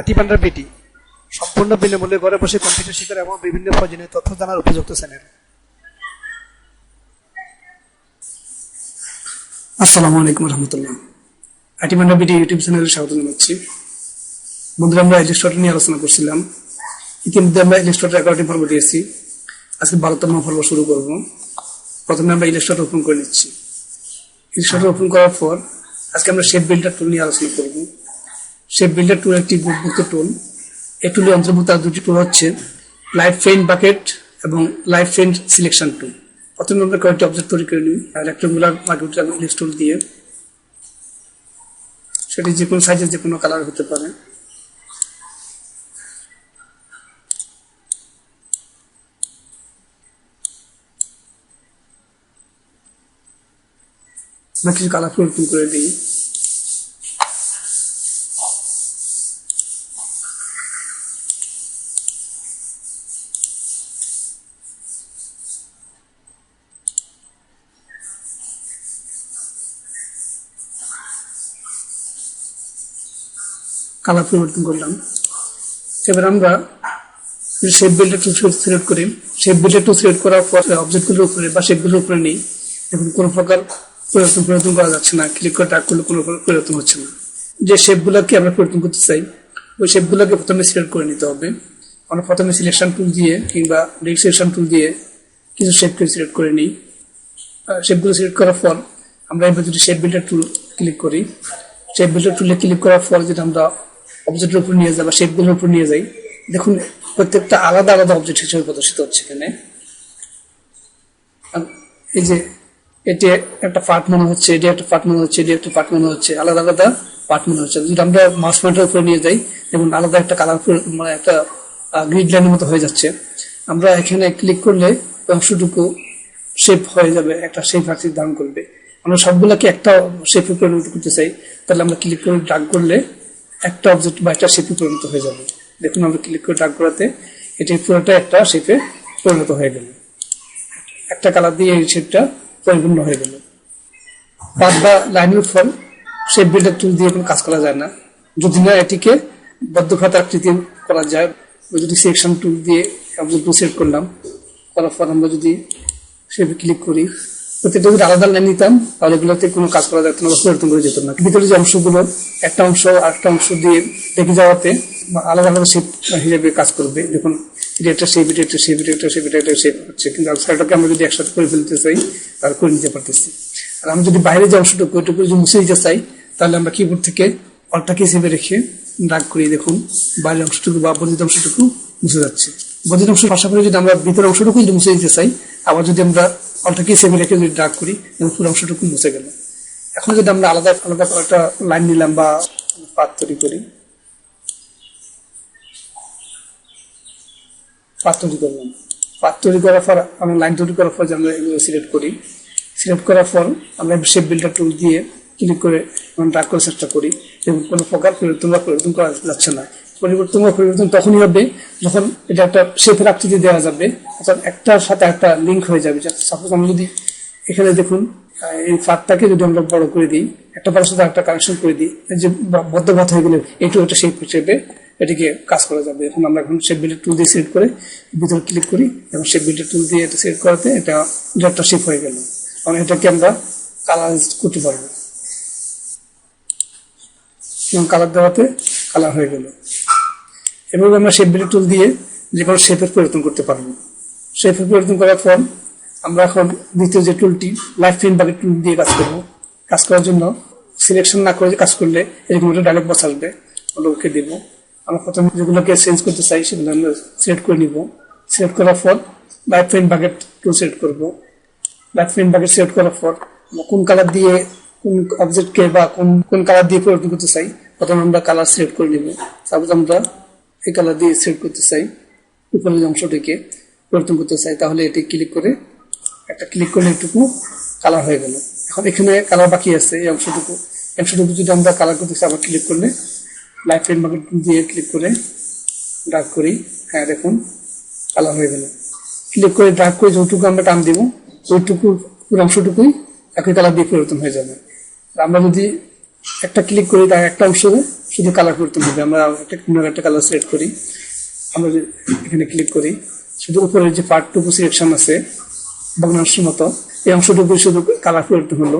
আটিপান্ডার বিটি। সম্পূর্ণ বিনামূল্যে ঘরে বসে কম্পিউটার শিকার এবং বিভিন্ন প্রয়োজনীয় তথ্য জানার উপযুক্ত চ্যানেল আসসালামু আলাইকুম রহমতুল্লাহ। আটিমান্ডা বিটি ইউটিউব চ্যানেলে স্বাগত জানাচ্ছি। বন্ধুরা, আমরা ইলিস্ট্রেটর নিয়ে আলোচনা করছিলাম। ইতিমধ্যে আমরা ইলিস্ট্রেটর এগারোটি পর্ব দিয়েছি। আজকে বারোতম পর্ব শুরু করব। প্রথমে আমরা ইলিস্ট্রেটর ওপেন করে নিচ্ছি। ইলিস্ট্রেটর ওপেন করার পর আজকে আমরা শেপ বিল্ডার টুল নিয়ে আলোচনা করব। শেপ বিল্ডার টুল একটি গুণমুক্ত টুল এই টুলে অন্তর্ভুক্ত আর দুটি টুল হচ্ছে লাইফ ফ্রেন্ড বাকেট এবং লাইফ ফ্রেন্ড সিলেকশন টুল প্রথমে আমরা কয়েকটি অবজেক্ট তৈরি করে নিই রেক্টেঙ্গুলার বাকেট এবং টুল দিয়ে সেটি যে কোনো সাইজের যে কোনো কালার হতে পারে। কিছু কালার পরিবর্তন করে দিই। কালার পরিবর্তন করলাম। এবার আমরা শেপ বিল্ডার টু সিলেক্ট করি শেপ বিল্ডার টু সিলেক্ট করার পর অবজেক্টগুলোর উপরে বা শেপগুলোর উপরে নেই, এখন কোনো প্রকার পরিবর্তন পরিবর্তন করা যাচ্ছে না ক্লিক করে টাক করলে কোনো পরিবর্তন হচ্ছে না। যে শেপগুলোকে আমরা পরিবর্তন করতে চাই, ওই শেপগুলোকে প্রথমে সিলেক্ট করে নিতে হবে। আমরা প্রথমে সিলেকশন টুল দিয়ে কিংবা রেজিস্ট্রেশন টুল দিয়ে কিছু শেপকে সিলেক্ট করে নিই। শেপগুলো সিলেক্ট করার পর আমরা এবার যদি শেপ বিল্ডার টুল ক্লিক করি শেপ বিল্ডার টুলে ক্লিক করার পর যেটা আমরা অবজেক্টের উপর নিয়ে যাই বা শেপগুলোর উপর নিয়ে যাই, দেখুন, প্রত্যেকটা আলাদা আলাদা অবজেক্ট হিসেবে প্রদর্শিত হচ্ছে এখানে। এই যে, এটি একটা পার্ট মনে হচ্ছে, এটি একটা পার্ট মনে হচ্ছে, এটি একটা পার্ট মনে হচ্ছে, আলাদা আলাদা পার্ট মনে হচ্ছে। যদি আমরা মাস পয়েন্টের উপরে নিয়ে যাই, দেখুন, আলাদা একটা কালার মানে একটা গ্রিড লাইনের মতো হয়ে যাচ্ছে। আমরা এখানে ক্লিক করলে অংশটুকু শেপ হয়ে যাবে, একটা শেপ আকৃতি ধারণ করবে। আমরা সবগুলোকে একটা শেপে পরিণত করতে চাই, তাহলে আমরা ক্লিক করে ডাক করলে একটা অবজেক্ট বা একটা শেপে পরিণত হয়ে যাবে। দেখুন, আমরা ক্লিক করে ডাক করাতে এটি পুরোটা একটা শেপে পরিণত হয়ে গেল। একটা কালার দিয়ে এই শেপটা পরিপূর্ণ হয়ে গেল। পাত বা লাইনের ফল শেপ বিল্ডার টুল দিয়ে কোনো কাজ করা যায় না। যদি না এটিকে বদ্ধখাত আকৃতি করা যায় যদি সিলেকশন টুল দিয়ে অবজেক্ট সিলেক্ট করলাম, করার পর আমরা যদি শেপে ক্লিক করি প্রত্যেকটা যদি আলাদা লাইন নিতাম, তাহলে এগুলোতে কোনো কাজ করা যেত না, বা পরিবর্তন করে যেত না। ভিতরে যে অংশগুলো, একটা অংশ আরেকটা অংশ দিয়ে রেখে যাওয়াতে আলাদা আলাদা শেপ হিসেবে কাজ করবে। যখন এটা একটা শেপ এটা একটা শেপ এটা একটা শেপ এটা একটা শেপ হচ্ছে। কিন্তু আউটসাইডটাকে আমরা যদি একসাথে করে ফেলতে চাই, তাহলে করে নিতে পারতেছি। আর আমরা যদি বাইরে যে অংশটুকু, ওইটুকু যদি মুছে দিতে চাই, তাহলে আমরা কিবোর্ড থেকে অল্টাকে হিসেবে রেখে ডাক করি দেখুন, বাইরের অংশটুকু বা বর্ধিত অংশটুকু মুছে যাচ্ছে। বর্ধিত অংশের পাশাপাশি যদি আমরা ভিতরের অংশটুকু যদি মুছে দিতে চাই, আবার যদি আমরা অল্টাকে হিসেবে রেখে যদি ডাক করি, এবং পুরো অংশটুকু মুছে গেল। এখন যদি আমরা আলাদা আলাদা একটা লাইন নিলাম বা পাত তৈরি করি, পাত তৈরি করলাম। পাত তৈরি করার পর, আমরা লাইন তৈরি করার পর আমরা এগুলো সিলেক্ট করি সিলেক্ট করার পর আমরা শেপ বিল্ডার টুল দিয়ে ক্লিক করে ড্রাগ করার চেষ্টা করি, এবং কোনো প্রকার পরিবর্তন বা পরিবর্তন করা যাচ্ছে না। পরিবর্তন বা পরিবর্তন তখনই হবে যখন এটা একটা শেপের আকৃতি দেওয়া যাবে। অর্থাৎ একটার সাথে একটা লিঙ্ক হয়ে যাবে। সাপোজ আমরা যদি এখানে দেখুন এই ফাঁকটাকে যদি আমরা বড় করে দিই, একটা বড় সাথে একটা কানেকশন করে দিই যে ব- বদ্ধঘাত হয়ে গেলে এটু একটা শেপ হিসেবে এটিকে কাজ করা যাবে। এখন আমরা এখন শেপ বিল্ডার টুল দিয়ে সিলেক্ট করে ভিতরে ক্লিক করি এবং শেপ বিল্ডার টুল দিয়ে এটা সিলেক্ট করাতে এটা এটা একটা শেপ হয়ে গেল। কারণ এটাকে আমরা কালার করতে পারব। এবং কালার দেওয়াতে কালার হয়ে গেল। এভাবে আমরা শেপ বিল্ডার টুল দিয়ে যে কোনো শেপের পরিবর্তন করতে পারব। শেপের পরিবর্তন করার পর আমরা এখন দ্বিতীয় যে টুলটি লাইফ ফ্রেম বাকেট টুল দিয়ে কাজ করব। কাজ করার জন্য সিলেকশন না করে কাজ করলে এরকম একটা ডাইরেক্ট বস আসবে, ওগুলোকে দেব। আমরা প্রথমে যেগুলোকে চেঞ্জ করতে চাই সেগুলো আমরা সিলেক্ট করে নিব। সিলেক্ট করার পর লাইফ ফ্রেম বাকেট টুল সিলেক্ট করব। লাইফ ফ্রেম বাকেট সিলেক্ট করার পর আমরা কোন কালার দিয়ে কোন অবজেক্টকে বা কোন কোন কালার দিয়ে পরিবর্তন করতে চাই, প্রথমে আমরা কালার সিলেক্ট করে নিব। সাপোজ আমরা এই কালার দিয়ে সেট করতে চাই, উপরের অংশটিকে পরিবর্তন করতে চাই, তাহলে এটি ক্লিক করে একটা ক্লিক করলে একটুকু কালার হয়ে গেল। এখন এখানে কালার বাকি আছে, এই অংশটুকু। অংশটুকু যদি আমরা কালার করতে চাই, আবার ক্লিক করলে লাইফ ফ্রেম বাকেট দিয়ে ক্লিক করে ডার্ক করি। হ্যাঁ দেখুন কালার হয়ে গেল। ক্লিক করে ডার্ক করে যতটুকু আমরা টান দিব, ওইটুকু অংশটুকুই একই কালার দিয়ে পরিবর্তন হয়ে যাবে। আমরা যদি একটা ক্লিক করি, তার একটা অংশ শুধু কালার পরিবর্তন হবে। আমরা একটা কোনো একটা কালার সিলেক্ট করি। আমরা এখানে ক্লিক করি, শুধু উপরের যে পার্টটুকু সিলেকশন আছে ভগ্নাংশের মতো, এই অংশটুকু শুধু কালার পরিবর্তন হলো।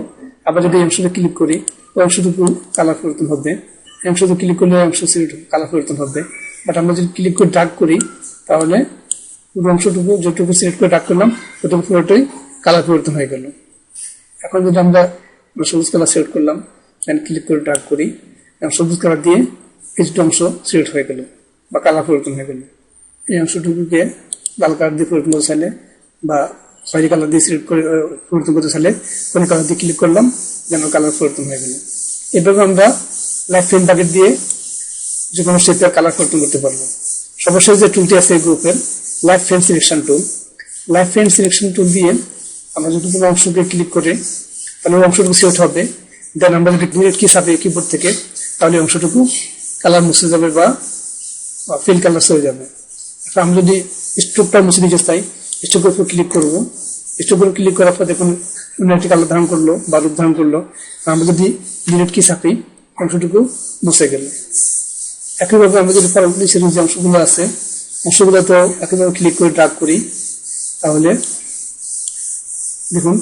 আবার যদি এই অংশটা ক্লিক করি, ওই অংশটুকু কালার পরিবর্তন হবে। এই অংশটুকু ক্লিক করলে অংশ কালার পরিবর্তন হবে। বাট আমরা যদি ক্লিক করে ডাক করি, তাহলে পুরো অংশটুকু যেটুকু সিলেক্ট করে ডাক করলাম ওটুকু পুরোটাই কালার পরিবর্তন হয়ে গেল। এখন যদি আমরা সবুজ কালার সিলেক্ট করলাম ক্লিক করে ডাক করি। এবং সবুজ কালার দিয়ে কিছুটা অংশ সিলেক্ট হয়ে গেল বা কালার পরিবর্তন হয়ে গেল। এই অংশটুকুকে লাল কালার দিয়ে পরিবর্তন করতে চাইলে বা খয়েরি কালার দিয়ে সিলেক্ট করে পরিবর্তন করতে চাইলে কোনো কালার দিয়ে ক্লিক করলাম যেন কালার পরিবর্তন হয়ে গেল। এভাবে আমরা লাইফ ফ্রেম বাকেট দিয়ে যে কোনো শেপের কালার পরিবর্তন করতে পারব। সর্বশেষ যে টুলটি আছে এই গ্রুপের life frame selection tool life frame selection tool দিয়ে আমরা যদি কোনো অংশকে ক্লিক করে, তাহলে অংশটুকু সিলেক্ট হবে। দেন আমরা যদি কি চাপি কিবোর্ড থেকে তাহলে অংশটুকু, কালার মুছে যাবে বা ফিল কালার হয়ে যাবে। আমি যদি স্ট্রোকটা মুছে দিতে চাই স্ট্রোকের উপর ক্লিক করব। স্ট্রোকের উপর ক্লিক করার পর দেখুন একটি কালার ধারণ করল বা রূপ ধারণ করল। আমরা যদি ডিরেক্ট কি চাপি অংশটুকু মুছে গেল। একইভাবে আমরা যদি পরবর্তী সেটিং যে অংশগুলো আছে অংশগুলো তো একইভাবে ক্লিক করে ড্রাগ করি, তাহলে দেখুন,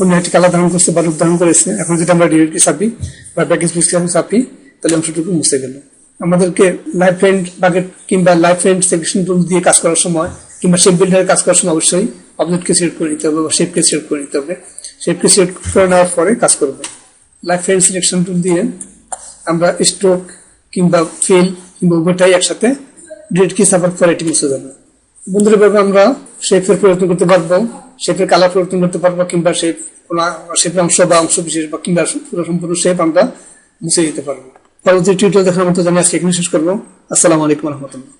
অন্য একটি কালার ধারণ করছে বা রূপ ধারণ করেছে। এখন যদি আমরা ডিরেক্টলি চাপি বা প্যাকেজ পিক্সেল চাপি তাহলে অংশটুকু মুছে গেল আমাদেরকে লাইফ ফ্রেন্ড বাকেট কিংবা লাইফ ফ্রেন্ড সেকশন টুল দিয়ে কাজ করার সময়, কিংবা শেপ বিল্ডারের কাজ করার সময় অবশ্যই অবজেক্টকে সিলেক্ট করে নিতে হবে বা শেপকে সিলেক্ট করে নিতে হবে। শেপকে সিলেক্ট করে নেওয়ার পরে কাজ করবে। লাইফ ফ্রেন্ড সিলেকশন টুল দিয়ে আমরা স্ট্রোক কিংবা ফিল কিংবা উভয়টাই একসাথে ডিরেক্ট কি চাপার পরে এটি মুছে যাবে। বন্ধুরা, এভাবে আমরা শেপের পরিবর্তন করতে পারব শেপের কালার পরিবর্তন করতে পারব, কিংবা শেপ শেপের অংশ বা অংশ বিশেষ বা কিংবা পুরো সম্পূর্ণ শেপ আমরা মুছে দিতে পারব। পরবর্তী টিউটোরিয়াল দেখার মতো জানি এখানে শেষ করব। আসসালামু আলাইকুম রহমতুল্লাহ।